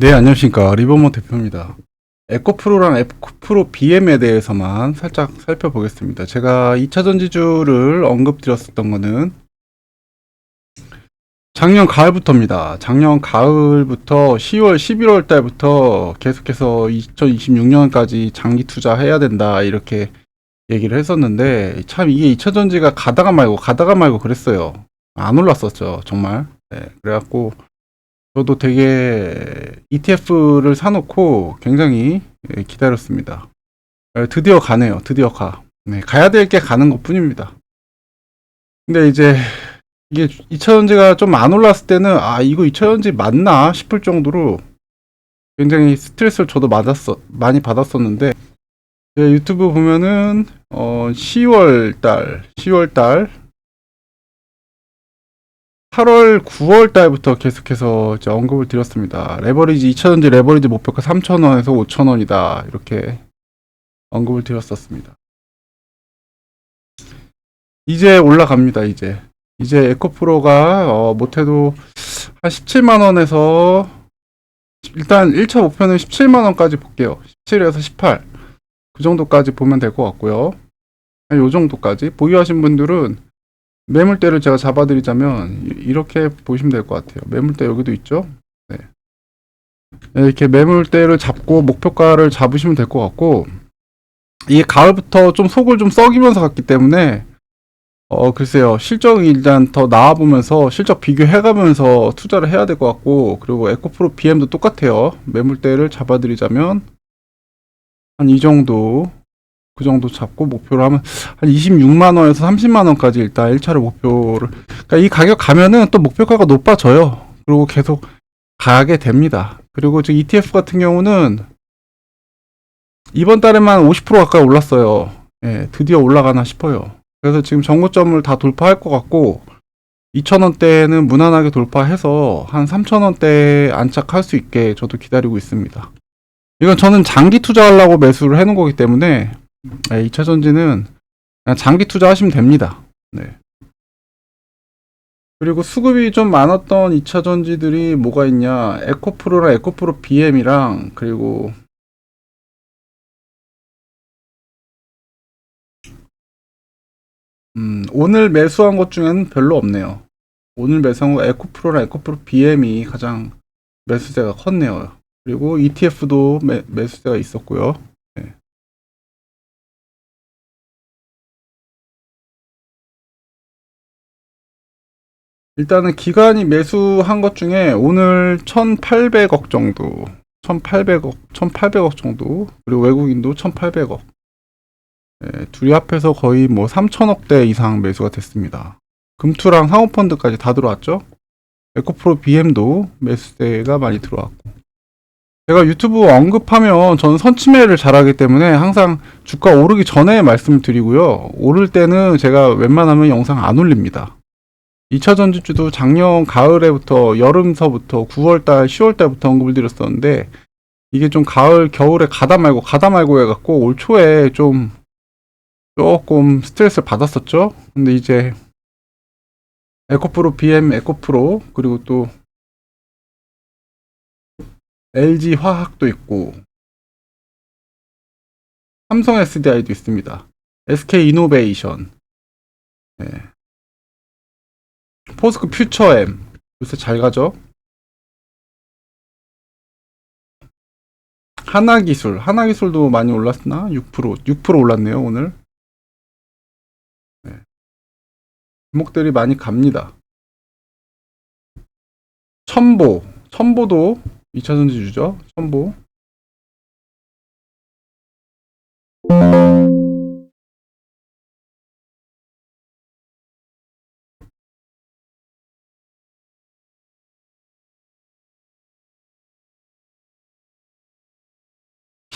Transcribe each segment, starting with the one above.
네, 안녕하십니까. 리버모 대표입니다. 에코프로랑 에코프로 BM에 대해서만 살짝 살펴보겠습니다. 제가 2차 전지주를 언급드렸었던 거는 작년 가을부터입니다. 작년 가을부터 10월, 11월 달부터 계속해서 2026년까지 장기 투자해야 된다. 이렇게 얘기를 했었는데 참 이게 2차 전지가 가다가 말고 가다가 말고 그랬어요. 안 올랐었죠. 정말. 네, 그래갖고 저도 되게 ETF를 사놓고 굉장히 예, 기다렸습니다. 예, 드디어 가네요. 드디어 가. 네, 가야 될 게 가는 것 뿐입니다. 근데 이제 이게 2차전지가 좀 안 올랐을 때는 아 이거 2차전지 맞나 싶을 정도로 굉장히 스트레스를 저도 맞았어 많이 받았었는데 제 유튜브 보면은 어 10월 달 10월 달 8월, 9월 달부터 계속해서 언급을 드렸습니다. 레버리지 2,000원지 레버리지 목표가 3,000원에서 5,000원이다. 이렇게 언급을 드렸었습니다. 이제 올라갑니다. 이제 이제 에코프로가 어, 못해도 한 17만 원에서 일단 1차 목표는 17만 원까지 볼게요. 17에서 18. 그 정도까지 보면 될 것 같고요. 한요 정도까지 보유하신 분들은 매물대를 제가 잡아드리자면 이- 이렇게 보시면 될 것 같아요. 매물대 여기도 있죠. 네. 네, 이렇게 매물대를 잡고 목표가를 잡으시면 될 것 같고 이게 가을부터 좀 속을 좀 썩이면서 갔기 때문에 어 글쎄요 실적이 일단 더 나와보면서 실적 비교해가면서 투자를 해야 될 것 같고 그리고 에코프로 BM도 똑같아요. 매물대를 잡아드리자면 한 이 정도 그 정도 잡고 목표로 하면 한 26만 원에서 30만 원까지 일단 1차로 목표를 그러니까 이 가격 가면은 또 목표가가 높아져요. 그리고 계속 가게 됩니다. 그리고 지금 ETF 같은 경우는 이번 달에만 50% 가까이 올랐어요. 예, 드디어 올라가나 싶어요. 그래서 지금 정고점을 다 돌파할 것 같고 2,000원대는 무난하게 돌파해서 한 3,000원대에 안착할 수 있게 저도 기다리고 있습니다. 이건 저는 장기 투자하려고 매수를 해놓은 거기 때문에 네, 2차 전지는 장기 투자하시면 됩니다. 네. 그리고 수급이 좀 많았던 2차 전지들이 뭐가 있냐? 에코프로랑 에코프로 BM이랑 그리고 음, 오늘 매수한 것 중에는 별로 없네요. 오늘 매수한 거 에코프로랑 에코프로 BM이 가장 매수세가 컸네요. 그리고 ETF도 매, 매수세가 있었고요. 일단은 기관이 매수한 것 중에 오늘 1,800억 정도, 1,800억, 1,800억 정도, 그리고 외국인도 1,800억. 예, 둘이 합해서 거의 뭐 3천억대 이상 매수가 됐습니다. 금투랑 상호펀드까지 다 들어왔죠? 에코프로 BM도 매수세가 많이 들어왔고. 제가 유튜브 언급하면 저는 선침해를 잘하기 때문에 항상 주가 오르기 전에 말씀을 드리고요. 오를 때는 제가 웬만하면 영상 안 올립니다. 2차 전지주도 작년 가을에부터 여름서부터 9월달, 10월달부터 언급을 드렸었는데 이게 좀 가을, 겨울에 가다 말고 가다 말고 해갖고 올 초에 좀 조금 스트레스를 받았었죠. 근데 이제 에코프로 BM, 에코프로 그리고 또 LG 화학도 있고 삼성 SDI도 있습니다. SK 이노베이션 네. 포스코 퓨처엠 요새 잘 가죠? 하나기술 하나기술도 많이 올랐나? 6% 6% 올랐네요 오늘 네. 종목들이 많이 갑니다 첨보 첨보도 2차전지주죠 첨보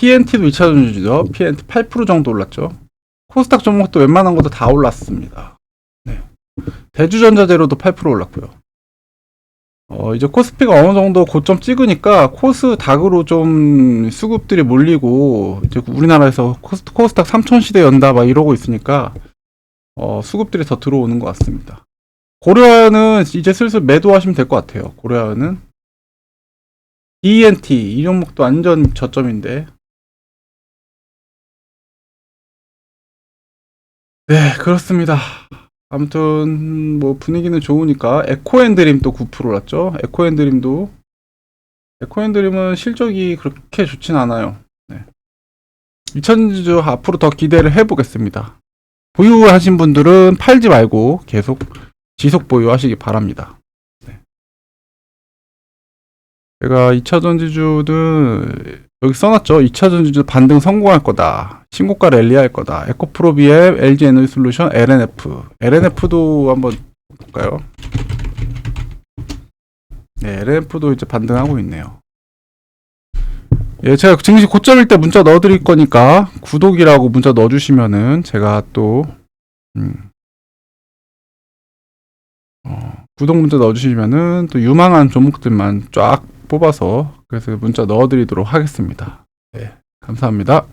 PNT도 2차 전지죠. PNT 8% 정도 올랐죠. 코스닥 종목도 웬만한 것도 다 올랐습니다. 네. 대주전자재료도 8% 올랐고요. 어, 이제 코스피가 어느 정도 고점 찍으니까 코스닥으로 좀 수급들이 몰리고 이제 우리나라에서 코스, 코스닥 3000 시대 연다 막 이러고 있으니까 어, 수급들이 더 들어오는 것 같습니다. 고려아연은 이제 슬슬 매도하시면 될 것 같아요. 고려아연은 DNT 이 종목도 완전 저점인데. 네, 그렇습니다. 아무튼 뭐 분위기는 좋으니까 에코앤드림 또 9% 올랐죠. 에코앤드림도 에코앤드림은 실적이 그렇게 좋진 않아요. 네. 2000주 앞으로 더 기대를 해보겠습니다. 보유하신 분들은 팔지 말고 계속 지속 보유하시기 바랍니다. 네. 제가 2차 전지주는 여기 써놨죠. 2차 전지주 반등 성공할 거다. 신고가 랠리할 거다. 에코프로비엠, LG 에너지 솔루션, LNF. LNF도 한번 볼까요? 네, LNF도 이제 반등하고 있네요. 예, 제가 증시 고점일 때 문자 넣어드릴 거니까 구독이라고 문자 넣어주시면은 제가 또 음, 어, 구독 문자 넣어주시면은 또 유망한 종목들만 쫙 뽑아서 그래서 문자 넣어드리도록 하겠습니다. 네, 감사합니다.